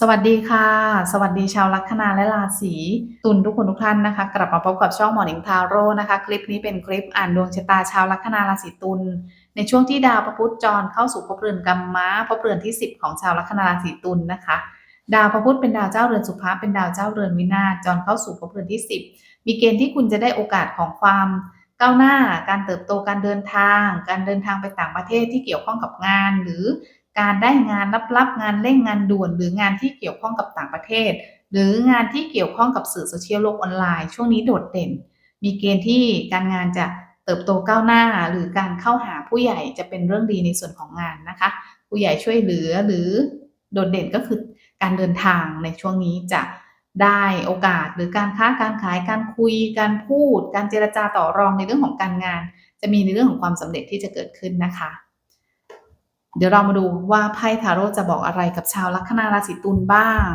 สวัสดีค่ะ สวัสดีชาวลัคนาและราศีตุลทุกคนทุกท่านนะคะ กลับมาพบกับช่องหมอนิงทาโร่นะคะ คลิปนี้เป็นคลิปอ่านดวงชะตาชาวลัคนาราศีตุลในช่วงที่ดาวพระพุธจรเข้าสู่ภพเรือนกัมมะภพเรือนที่ 10 ของชาวลัคนาราศีตุลนะคะ ดาวพระพุธเป็นดาวเจ้าเรือนสุภาเป็นดาวเจ้าเรือนวินาศจรเข้าสู่ภพเรือนที่ 10 มีเกณฑ์ที่คุณจะได้โอกาสของความก้าวหน้าการเติบโตการเดินทาง การเดินทางไปต่างประเทศที่เกี่ยวข้องกับงาน หรือ การได้งานลับๆ งานเร่งงานด่วน หรืองานที่เกี่ยวข้องกับต่างประเทศ หรืองานที่เกี่ยวข้องกับสื่อโซเชียลโลกออนไลน์ช่วงนี้โดดเด่น มีเกณฑ์ที่การงานจะเติบโตก้าวหน้า หรือการเข้าหาผู้ใหญ่จะเป็นเรื่องดีในส่วนของงานนะคะ ผู้ใหญ่ช่วยเหลือหรือโดดเด่นก็คือการเดินทางในช่วงนี้จะได้โอกาสหรือการค้าการขายการคุย การพูด การเจรจาต่อรองในเรื่องของการงาน จะมีในเรื่องของความสำเร็จที่จะเกิดขึ้นนะคะ เดี๋ยวเรามาดูว่าไพ่ทาโร่จะบอกอะไรกับชาวลัคนาราศีตุลบ้าง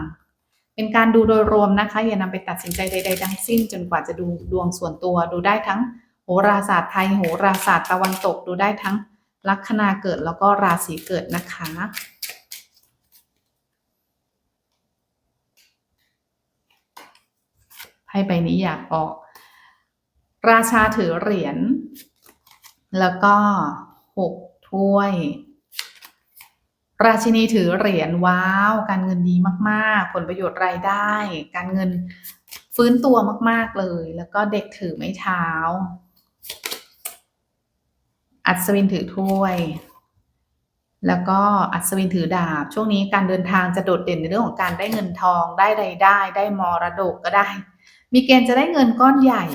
เป็นการดูโดยรวมนะคะ อย่านำไปตัดสินใจใดๆทั้งสิ้น จนกว่าจะดูดวงส่วนตัว ดูได้ทั้งโหราศาสตร์ไทยโหราศาสตร์ตะวันตกดูได้ทั้งลัคนาเกิดแล้วก็ราศีเกิดนะคะ ไพ่ใบนี้อยากออก ราชาถือเหรียญแล้วก็หกถ้วย ราชินีถือเหรียญว้าว การเงินดีมากๆ ผลประโยชน์รายได้ การเงินฟื้นตัวมาก ๆเลย แล้วก็เด็กถือไม้เท้า อัศวินถือถ้วย แล้วก็อัศวินถือดาบ ช่วงนี้การเดินทางจะโดดเด่นในเรื่องของการได้เงินทองได้รายได้ ได้มรดกก็ได้ มีเกณฑ์จะได้เงินก้อนใหญ่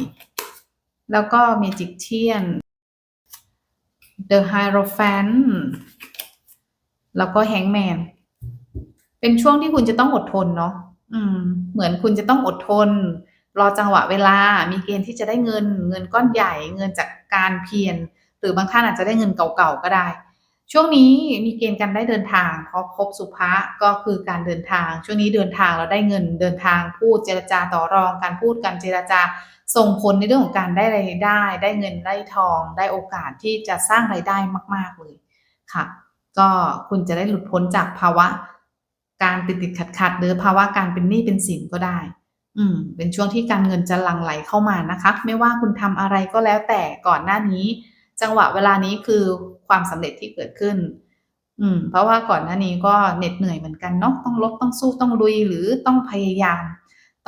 แล้วก็เมจิกเชียน The Hierophant แล้วก็แฮงแมน เป็นช่วงที่คุณจะต้องอดทนเนาะอืม เหมือนคุณจะต้องอดทน รอจังหวะเวลา มีเกณฑ์ที่จะได้เงิน เงินก้อนใหญ่ เงินจากการเพียร หรือบางท่านอาจจะได้เงินเก่าๆก็ได้ ช่วงนี้มีเกณฑ์การได้เดินทาง เพราะครบสุภะก็คือการเดินทาง ช่วงนี้เดินทางแล้วได้เงิน เดินทางพูดเจรจาต่อรอง การพูดการเจรจา ส่งผลในเรื่องของการได้รายได้ ได้เงินได้ทอง ได้โอกาสที่จะสร้างรายได้มาก ๆเลยค่ะ ก็คุณจะได้หลุดพ้นจากภาวะ การติดติดขัดขัดหรือภาวะการเป็นหนี้เป็นสินก็ได้ อืม เป็นช่วงที่การเงินจะหลั่งไหลเข้ามานะคะ ไม่ว่าคุณทำอะไรก็แล้วแต่ก่อนหน้านี้ จังหวะเวลานี้คือความสำเร็จที่เกิดขึ้น อืม เพราะว่าก่อนหน้านี้ก็เหน็ดเหนื่อยเหมือนกันเนาะต้องลบต้องสู้ต้องลุยหรือต้องพยายาม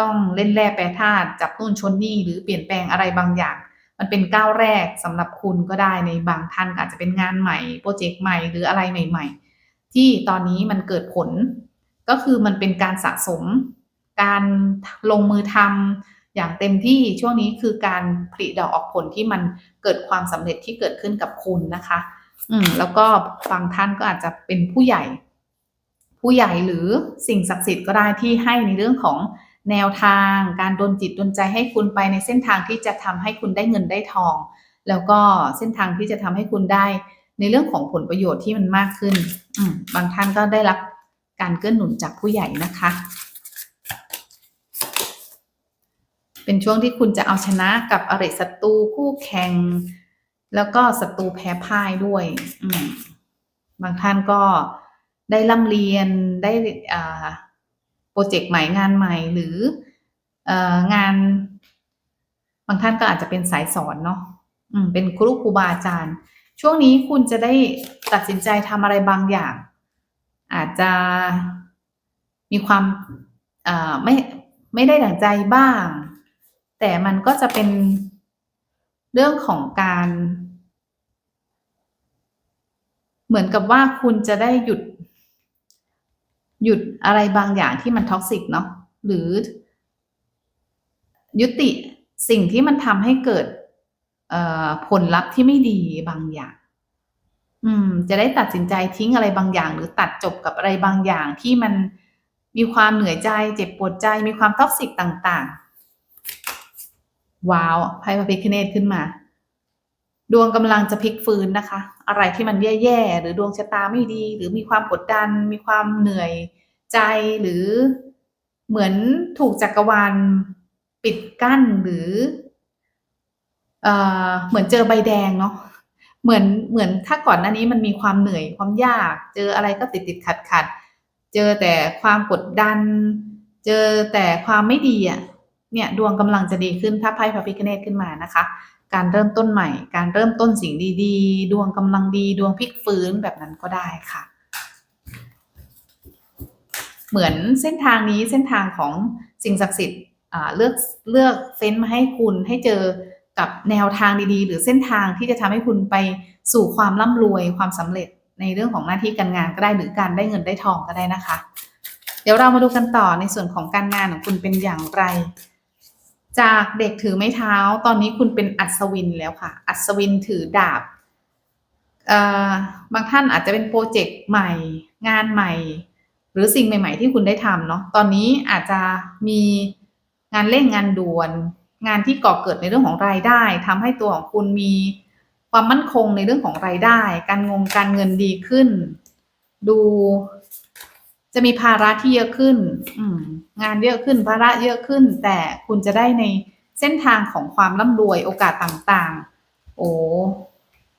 ต้องเล่นแร่แปรธาตุจับนู่นชนนี่หรือเปลี่ยนแปลงอะไรบางอย่าง มันเป็นก้าวแรกสำหรับคุณก็ได้ในบางท่านอาจจะเป็นงานใหม่โปรเจกต์ใหม่หรืออะไรใหม่ ๆ ที่ตอนนี้มันเกิดผล ก็คือมันเป็นการสะสม การลงมือทำอย่างเต็มที่ช่วงนี้คือการผลิดอกออกผลที่มันเกิดความสำเร็จที่เกิดขึ้นกับคุณนะคะ อืมแล้วก็บางท่านก็อาจจะเป็นผู้ใหญ่ ผู้ใหญ่หรือสิ่งศักดิ์สิทธิ์ก็ได้ที่ให้ในเรื่องของ แนวทางการดลจิตดลใจให้คุณไปในเส้นทางที่จะทำให้คุณได้เงินได้ทอง แล้วก็เส้นทางที่จะทำให้คุณได้ในเรื่องของผลประโยชน์ที่มันมากขึ้นบางท่านก็ได้รับการเกื้อหนุนจากผู้ใหญ่นะคะ เป็นช่วงที่คุณจะเอาชนะกับอริศัตรูคู่แข่ง แล้วก็ศัตรูแพ้พ่ายด้วยบางท่านก็ได้ร่ำเรียนได้อ่า โปรเจกต์ใหม่งานใหม่หรืองาน บางท่านก็อาจจะเป็นสายสอนเนาะเป็นครูครูบาอาจารย์ ช่วงนี้คุณจะได้ตัดสินใจทำอะไรบางอย่าง อาจจะมีความไม่ไม่ได้ดั่งใจบ้าง แต่มันก็จะเป็นเรื่องของการ เหมือนกับว่าคุณจะได้หยุด หยุดอะไรบางอย่างที่มันท็อกซิกเนาะหรือ ยุติสิ่งที่มันทำให้เกิดผลลัพธ์ที่ไม่ดีบางอย่าง อืม จะได้ตัดสินใจทิ้งอะไรบางอย่าง หรือตัดจบกับอะไรบางอย่างที่มันมีความเหนื่อยใจ เจ็บปวดใจ มีความท็อกซิกต่าง ๆ ว้าวไพ่พระพิคเนตขึ้นมา ดวงกำลังจะพลิกฟื้นนะคะ อะไรที่มันแย่ๆหรือดวงชะตาไม่ดี หรือมีความกดดัน มีความเหนื่อยใจหรือเหมือนถูกจักรวาลปิดกั้นหรือเอ่อเหมือนเจอใบแดงเนาะเหมือนเหมือนถ้าก่อนหน้านี้มันมีความเหนื่อยความยาก เจออะไรก็ติดติดขัดขัดเจอแต่ความกดดัน เจอแต่ความไม่ดีอะเนี่ยดวงกำลังจะดีขึ้นถ้าไพ่พระพิฆเนศขึ้นมานะคะ การเริ่มต้นใหม่ การเริ่มต้นสิ่งดีๆ ดวงกำลังดีดวงพลิกฟื้นแบบนั้นก็ได้ค่ะ เหมือนเส้นทางนี้เส้นทางของสิ่งศักดิ์สิทธิ์เลือกเลือกเฟ้นมาให้คุณให้เจอกับแนวทางดีๆ หรือเส้นทางที่จะทำให้คุณไปสู่ความร่ำรวยความสำเร็จในเรื่องของหน้าที่การงานก็ได้หรือการได้เงินได้ทองก็ได้นะคะ เดี๋ยวเรามาดูกันต่อในส่วนของการงานของคุณเป็นอย่างไร จากเด็กถือไม้เท้า ตอนนี้คุณเป็นอัศวินแล้วค่ะ อัศวินถือดาบบางท่านอาจจะเป็นโปรเจกต์ใหม่ งานใหม่ หรือสิ่งใหม่ ๆ ที่คุณได้ทำเนาะตอนนี้อาจจะมีงานเร่งงานด่วน งานที่ก่อเกิดในเรื่องของรายได้ทำให้ตัวของคุณมีความมั่นคงในเรื่องของรายได้ การงงการเงินดีขึ้น ดู จะมีภาระที่เยอะขึ้นงานเยอะขึ้นภาระเยอะขึ้น แต่คุณจะได้ในเส้นทางของความร่ำรวยโอกาสต่างๆ โอ้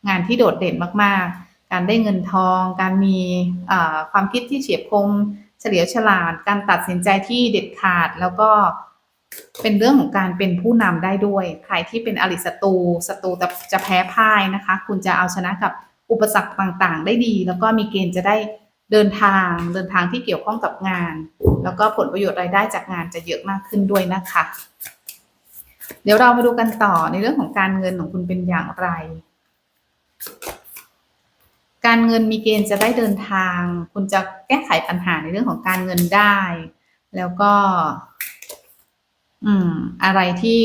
งานที่โดดเด่นมากๆ การได้เงินทอง การมีความคิดที่เฉียบคม เฉลียวฉลาด การตัดสินใจที่เด็ดขาด แล้วก็เป็นเรื่องของการเป็นผู้นำได้ด้วย ใครที่เป็นอริศัตรูศัตรูจะจะแพ้พ่ายนะคะ คุณจะเอาชนะกับอุปสรรคต่างๆ ได้ดี แล้วก็มีเกณฑ์จะได้ เดินทางเดินทางที่เกี่ยวข้องกับงาน แล้วก็ผลประโยชน์รายได้จากงานจะเยอะมากขึ้นด้วยนะคะ เดี๋ยวเรามาดูกันต่อในเรื่องของการเงินของคุณเป็นอย่างไร การเงินมีเกณฑ์จะได้เดินทาง คุณจะแก้ไขปัญหาในเรื่องของการเงินได้ แล้วก็ อืม อะไรที่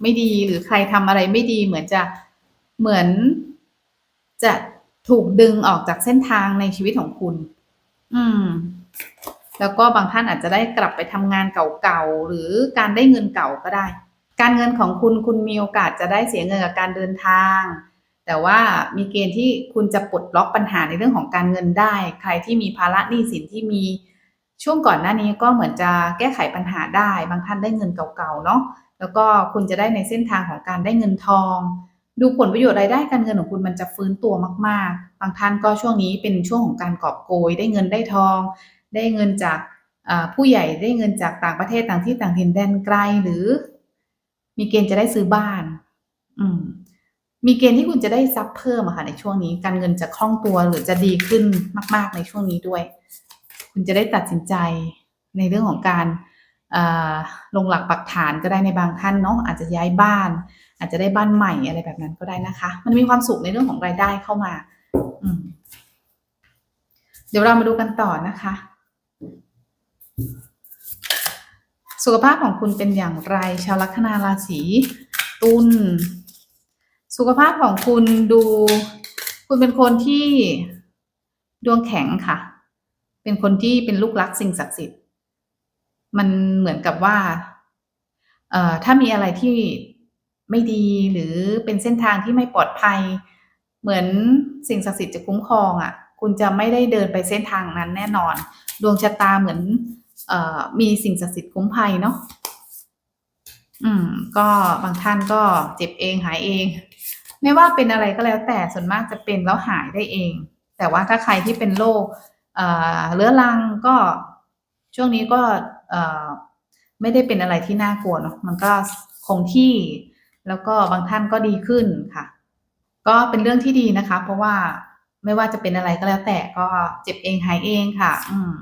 ไม่ดีหรือใครทำอะไรไม่ดีเหมือนจะเหมือนจะ ถูกดึงออกจากเส้นทางในชีวิตของคุณ อืม แล้วก็บางท่านอาจจะได้กลับไปทำงานเก่าๆ หรือการได้เงินเก่าก็ได้ การเงินของคุณคุณมีโอกาสจะได้เสียเงินกับการเดินทาง แต่ว่ามีเกณฑ์ที่คุณจะปลดล็อกปัญหาในเรื่องของการเงินได้ ใครที่มีภาระหนี้สินที่มีช่วงก่อนหน้านี้ก็เหมือนจะแก้ไขปัญหาได้ บางท่านได้เงินเก่าๆ เนาะ แล้วก็คุณจะได้ในเส้นทางของการได้เงินทอง ดูผลประโยชน์รายได้การเงินของคุณมันจะฟื้นตัวมากๆ บางท่านก็ช่วงนี้เป็นช่วงของการกอบโกย ได้เงินได้ทอง ได้เงินจากผู้ใหญ่ได้เงินจากต่างประเทศต่างที่ต่างถิ่นแดนไกลหรือ มีเกณฑ์จะได้ซื้อบ้าน อืมมีเกณฑ์ที่คุณจะได้ทรัพย์เพิ่มอะค่ะในช่วงนี้ การเงินจะคล่องตัวหรือจะดีขึ้นมาก ๆ ในช่วงนี้ด้วย คุณจะได้ตัดสินใจในเรื่องของการลงหลักปักฐานก็ได้ในบางท่านเนาะอาจจะย้ายบ้าน อาจจะได้บ้านใหม่อะไรแบบนั้นก็ได้นะคะ มันมีความสุขในเรื่องของรายได้เข้ามาอืมเดี๋ยวเรามาดูกันต่อนะคะ สุขภาพของคุณเป็นอย่างไร ชาวลัคนาราศีตุลสุขภาพของคุณดู คุณเป็นคนที่ดวงแข็งค่ะ เป็นคนที่เป็นลูกรักสิ่งศักดิ์สิทธิ์ มันเหมือนกับว่า เอ่อถ้ามีอะไรที่ ไม่ดีหรือเป็นเส้นทางที่ไม่ปลอดภัย เหมือนสิ่งศักดิ์สิทธิ์จะคุ้มครองอะ่ะ คุณจะไม่ได้เดินไปเส้นทางนั้นแน่นอน ดวงชะตาเหมือนออมีสิ่งศักดิ์สิทธิ์คุ้มภัยเนาะอืม ก็บางท่านก็เจ็บเองหายเอง ไม่ว่าเป็นอะไรก็แล้วแต่ส่วนมากจะเป็นแล้วหายได้เอง แต่ว่าถ้าใครที่เป็นโรคเอ่อเรื้อรังก็ช่วงนี้ก็เอ่อไม่ได้เป็นอะไรที่น่ากลัวเนาะมันก็คงที่ แล้วก็บางท่านก็ดีขึ้นค่ะ ก็เป็นเรื่องที่ดีนะคะ เพราะว่าไม่ว่าจะเป็นอะไรก็แล้วแต่ก็เจ็บเองหายเองค่ะ อืม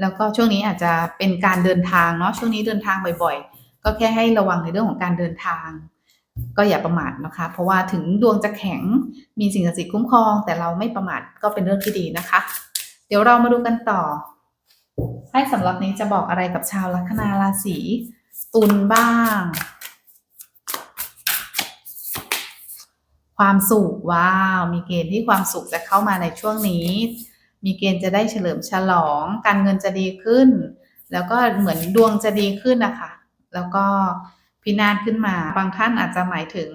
แล้วก็ช่วงนี้อาจจะเป็นการเดินทางเนาะช่วงนี้เดินทางบ่อย ๆ ก็แค่ให้ระวังในเรื่องของการเดินทาง ก็อย่าประมาทนะคะ เพราะว่าถึงดวงจะแข็งมีสิ่งศักดิ์สิทธิ์คุ้มครอง แต่เราไม่ประมาทก็เป็นเรื่องที่ดีนะคะ เดี๋ยวเรามาดูกันต่อให้สำหรับนี้จะบอกอะไรกับชาวลัคนาราศีตุลบ้าง ความสุขว้าว มีเกณฑ์ที่ความสุขจะเข้ามาในช่วงนี้ มีเกณฑ์จะได้เฉลิมฉลอง การเงินจะดีขึ้น แล้วก็เหมือนดวงจะดีขึ้นนะคะแล้วก็พินาศขึ้นมา บางท่านอาจจะหมายถึง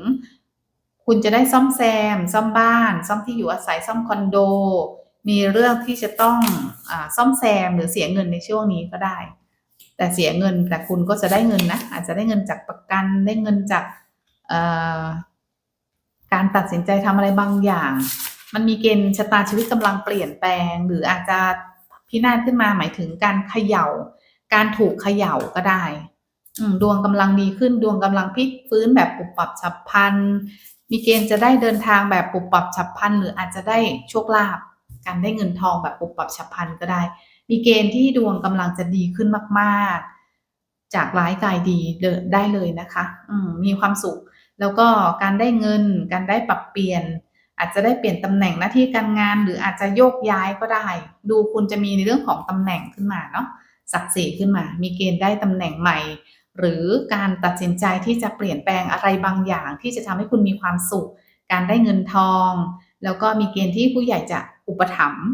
คุณจะได้ซ่อมแซม ซ่อมบ้าน ซ่อมที่อยู่อาศัยซ่อมคอนโด มีเรื่องที่จะต้องอาซ่อมแซมหรือเสียเงินในช่วงนี้ก็ได้ แต่เสียเงินแต่คุณก็จะได้เงินนะอาจจะได้เงินจากประกันได้เงินจากอ่อ การตัดสินใจทำอะไรบางอย่าง มันมีเกณฑ์ชะตาชีวิตกำลังเปลี่ยนแปลง หรืออาจจะพินาศขึ้นมาหมายถึงการเขย่า การถูกเขย่าก็ได้อืดวงกำลังดีขึ้นดวงกำลังพลิกฟื้นแบบปุบปับฉับพลันมีเกณฑ์จะได้เดินทางแบบปุบปับฉับพลันหรืออาจจะได้โชคลาภการได้เงินทองแบบปุบปับฉับพลันก็ได้ มีเกณฑ์ที่ดวงกำลังจะดีขึ้นมาก ๆ จากร้ายกลายดีได้เลยนะคะ อืมีความสุข แล้วก็การได้เงิน การได้ปรับเปลี่ยน อาจจะได้เปลี่ยนตำแหน่งหน้าที่การงาน หรืออาจจะโยกย้ายก็ได้ ดูคุณจะมีในเรื่องของตำแหน่งขึ้นมาเนาะสักเสขึ้นมา มีเกณฑ์ได้ตำแหน่งใหม่ หรือการตัดสินใจที่จะเปลี่ยนแปลงอะไรบางอย่าง ที่จะทำให้คุณมีความสุข การได้เงินทอง แล้วก็มีเกณฑ์ที่ผู้ใหญ่จะอุปถัมภ์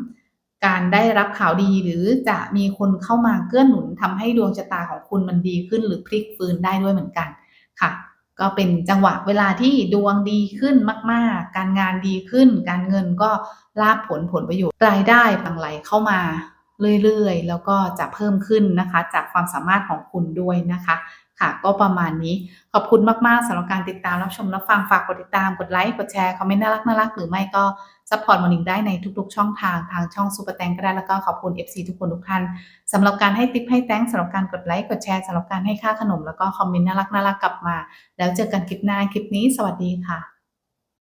การได้รับข่าวดีหรือจะมีคนเข้ามาเกื้อหนุนทำให้ดวงชะตาของคุณมันดีขึ้น หรือพลิกฟื้นได้ด้วยเหมือนกันค่ะ ก็เป็นจังหวะเวลาที่ดวงดีขึ้นมาก ๆ การงานดีขึ้น การเงินก็ลาบผลผลประโยชน์รายได้บางไหลเข้ามา เรื่อยๆ แล้วก็จะเพิ่มขึ้นนะคะ จากความสามารถของคุณด้วยนะคะค่ะ ก็ประมาณนี้ขอบคุณมากๆสำหรับการติดตามรับชมรับฟังฝากกดติดตามกดไลค์กดแชร์คอมเมนต์น่ารักน่ารักหรือไม่ก็ซัพพอร์ตมอนิงได้ในทุกๆ ช่องทางทางช่องซูเปอร์แตงก็ได้แล้วก็ขอบคุณ FC ทุกคนทุกท่านสำหรับการให้ติปให้แตงสำหรับการกดไลค์กดแชร์สำหรับการให้ค่าขนมแล้วก็คอมเมนต์น่ารักน่ารักกลับมา แล้วเจอกันคลิปหน้าคลิปนี้ สวัสดีค่ะ